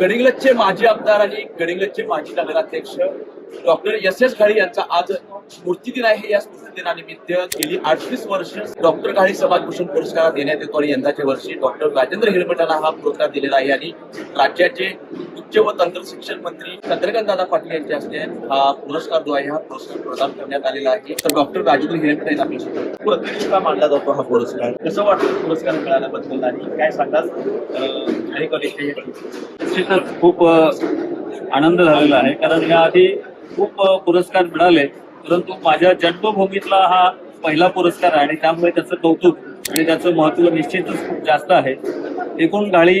गडिंग्लजचे माजी आमदार आणि गडिंग्लजचे माजी नगराध्यक्ष डॉक्टर एस एस घाळी यांचा आज स्मृती दिन आहे या स्मृती दिनानिमित्त गेली अडतीस वर्ष डॉक्टर घाळी समाजभूषण पुरस्कार देण्यात येतो आणि यंदाच्या वर्षी डॉक्टर राजेंद्र हिरमटाला हा पुरस्कार दिलेला आहे आणि राज्याचे उच्च व तंत्र शिक्षण मंत्री चंद्रकांत दादा पाटील यांच्या हस्ते हा पुरस्कार जो आहे हा पुरस्कार प्रदान करण्यात आलेला आहे. तर डॉक्टर राजेंद्र हिरमठ यांना प्रतिष्ठा मानला जातो हा पुरस्कार. कसं वाटतं पुरस्कार मिळाल्याबद्दल आणि काय सांगाल? कॉलेजच्या निश्चितच खूप आनंद झालेला आहे. कारण याआधी खूप पुरस्कार मिळाले. परंतु माझ्या जन्मभूमीतला हा पहिला पुरस्कार आहे आणि त्यामुळे त्याचं कौतुक आणि त्याचं महत्त्व निश्चितच खूप जास्त आहे. एकूण गाळी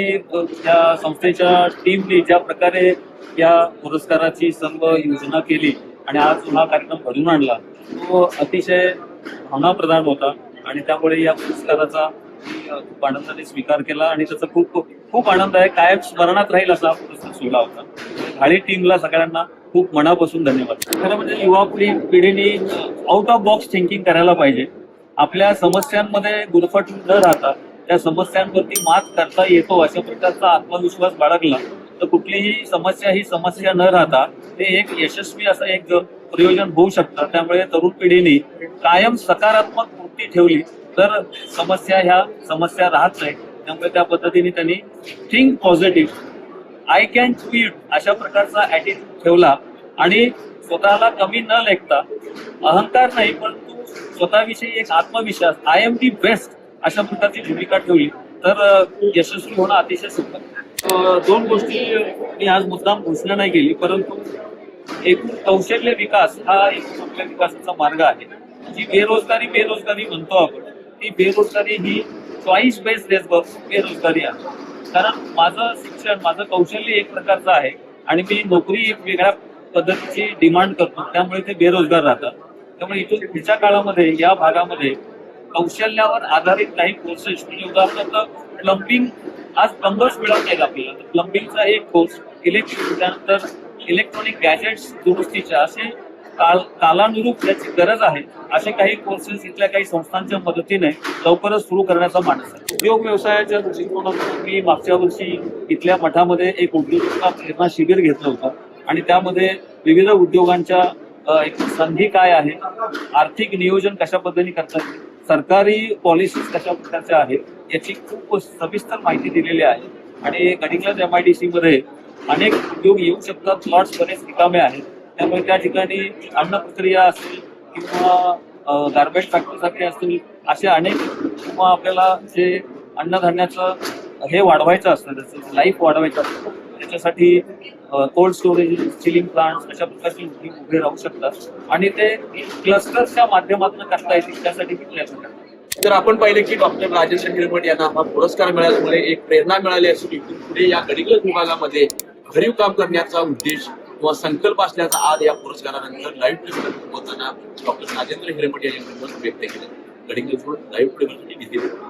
या संस्थेच्या टीमने ज्या प्रकारे या पुरस्काराची सर्व योजना केली आणि आज हा कार्यक्रम घडून आणला तो अतिशय भावनाप्रधान होता आणि त्यामुळे या पुरस्काराचा खूप आनंदाने स्वीकार केला आणि त्याचा खूप खूप आनंद आहे. कायम स्मरणात राहील असा पुरस्कार सोहळा होता. घाळी टीमला सगळ्यांना खूप मनापासून धन्यवाद. खरं म्हणजे युवा पिढी पिढीने आउट ऑफ बॉक्स थिंकिंग करायला पाहिजे. आपल्या समस्यांमध्ये गुरफटून न राहता त्या समस्यांवरती मात करता येतो अशा प्रकारचा आत्मविश्वास बाळगला तर कुठलीही समस्या ही समस्या न राहता ते एक यशस्वी असं एक प्रयोजन होऊ शकतं. त्यामुळे तरुण पिढीने कायम सकारात्मक वृत्ती ठेवली तर समस्या ह्या समस्या राहत नाही. त्यामुळे त्या पद्धतीने त्यांनी think positive I can speed अशा प्रकारचा ऍटिट्यूड ठेवला आणि स्वतःला कमी न लेखता अहंकार नाही परंतु स्वतःविषयी एक आत्मविश्वास आय एम दी बेस्ट अशा प्रकारची भूमिका ठेवली. तर यशस्वी होणं अतिशय सुंदर दोन गोष्टी मी आज मुद्दाम घोषणा नाही केली परंतु एकूण कौशल्य विकास हा एक आपल्या विकासाचा मार्ग आहे. जी बेरोजगारी बेरोजगारी म्हणतो आपण ती बेरोजगारी ही चॉईस बेस्ड बेरोजगारी आहे. कारण माझं शिक्षण माझं कौशल्य एक प्रकारचं आहे आणि मी नोकरी एक वेगळ्या पद्धतीची डिमांड करतो. त्यामुळे ते बेरोजगार राहतात. त्यामुळे इथून पुढच्या काळामध्ये या भागामध्ये कौशल्यावर आधारित काही कोर्सेस म्हणजे उदाहरणार्थ प्लंबिंग आज प्लंबर्स मिळत नाहीत आपल्याला. तर प्लंबिंगचा एक कोर्स इलेक्ट्रिक त्यानंतर इलेक्ट्रॉनिक गॅजेट्स दुरुस्तीच्या असे काल कालानुरूप याची गरज आहे असे काही कोर्सेस इथल्या काही संस्थांच्या मदतीने लवकरच सुरू करण्याचा मानस आहे. उद्योग व्यवसायाच्या दृष्टिकोनातून मी मागच्या वर्षी इथल्या मठामध्ये एक उद्योजकता प्रेरणा शिबिर घेतलं होतं. आणि त्यामध्ये विविध उद्योगांच्या एक संधी काय आहे आर्थिक नियोजन कशा पद्धतीने करतात सरकारी पॉलिसीज कशा प्रकारच्या आहेत याची खूप सविस्तर माहिती दिलेली आहे. आणि Gadhinglaj M I D C मध्ये अनेक उद्योग येऊ शकतात प्लॉट्स बरेच रिकामे आहेत. त्यामुळे त्या ठिकाणी अन्न प्रक्रिया असेल किंवा गार्बेज फॅक्टरीसाठी असतील असे अनेक किंवा आपल्याला जे अन्नधान्याचं हे वाढवायचं असतं त्याचं लाईफ वाढवायचं असतं त्याच्यासाठी कोल्ड स्टोरेज चिलिंग प्लांट अशा प्रकारचे उद्योग उभे राहू शकतात. आणि ते क्लस्टर्सच्या माध्यमातून करता येतील त्यासाठी मी प्रयत्न तर आपण पाहिले की डॉक्टर राजेंद्र हिरमठ यांना हा पुरस्कार मिळाल्यामुळे एक प्रेरणा मिळाली असून इथून पुढे या गडिंग्लज विभागामध्ये भरीव काम करण्याचा उद्देश किंवा संकल्प असल्याचा आज या पुरस्कारानंतर लाईव्ह होताना डॉक्टर राजेंद्र हिरमठ यांनी व्यक्त केलं. गडिंग्लज लाईव्ह निधी